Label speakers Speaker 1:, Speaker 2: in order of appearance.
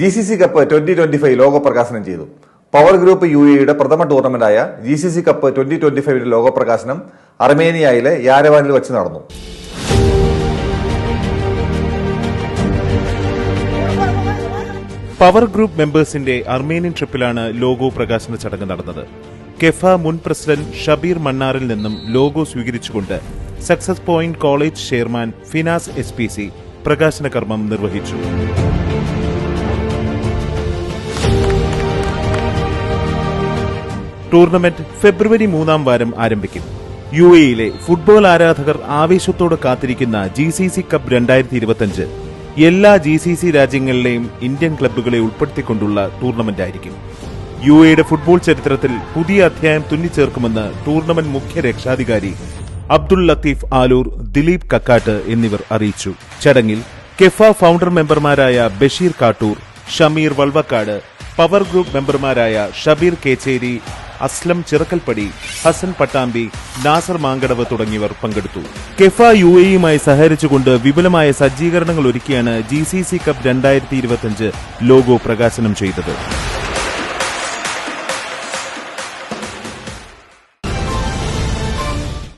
Speaker 1: G C C cup twenty twenty five logo പ്രകാശനം ചെയ്തു. Power group U എയുടെ പ്രഥമ ടൂർണമെന്റായ G C C cup twenty twenty ഫൈവിന്റെ logo പ്രകാശനം അർമേനിയയിലെ യാരവാനിൽ വെച്ച് നടന്നു.
Speaker 2: പവർ ഗ്രൂപ്പ് മെമ്പേഴ്സിന്റെ അർമേനിയൻ ട്രിപ്പിലാണ് ലോഗോ പ്രകാശന ചടങ്ങ് നടന്നത്. കെഫ മുൻ പ്രസിഡന്റ് ഷബീർ മണ്ണാറിൽ നിന്നും ലോഗോ സ്വീകരിച്ചുകൊണ്ട് success point college chairman Finas S പ്രകാശന കർമ്മം നിർവഹിച്ചു. ടൂർണമെന്റ് ഫെബ്രുവരി മൂന്നാം വാരം ആരംഭിക്കും. യു എയിലെ ഫുട്ബോൾ ആരാധകർ ആവേശത്തോട് കാത്തിരിക്കുന്ന ജി സി സി കപ്പ് രണ്ടായിരത്തി ഇരുപത്തിയഞ്ച് എല്ലാ ജി സി സി രാജ്യങ്ങളിലെയും ഇന്ത്യൻ ക്ലബ്ബുകളെ ഉൾപ്പെടുത്തിക്കൊണ്ടുള്ള ടൂർണമെന്റ് ആയിരിക്കും യു എയുടെ ഫുട്ബോൾ ചരിത്രത്തിൽ പുതിയ അധ്യായം തുന്നിച്ചേർക്കുമെന്ന് ടൂർണമെന്റ് മുഖ്യ രക്ഷാധികാരി അബ്ദുൾ ലത്തീഫ് ആലൂർ ദിലീപ് കക്കാട്ട് എന്നിവർ അറിയിച്ചു. ചടങ്ങിൽ കെഫ ഫൗണ്ടർ മെമ്പർമാരായ ബഷീർ കാട്ടൂർ ഷമീർ വൾവക്കാട് പവർ ഗ്രൂപ്പ് മെമ്പർമാരായ ഷബീർ കേച്ചേരി അസ്ലം ചിറക്കൽപ്പടി ഹസൻ പട്ടാമ്പി നാസർ മാങ്കടവ് തുടങ്ങിയവർ പങ്കെടുത്തു. കെഫ യു എയുമായി സഹകരിച്ചുകൊണ്ട് വിപുലമായ സജ്ജീകരണങ്ങൾ ഒരുക്കിയാണ് ജി സി സി കപ്പ് രണ്ടായിരത്തി ഇരുപത്തിയഞ്ച് ലോഗോ പ്രകാശനം ചെയ്തത്.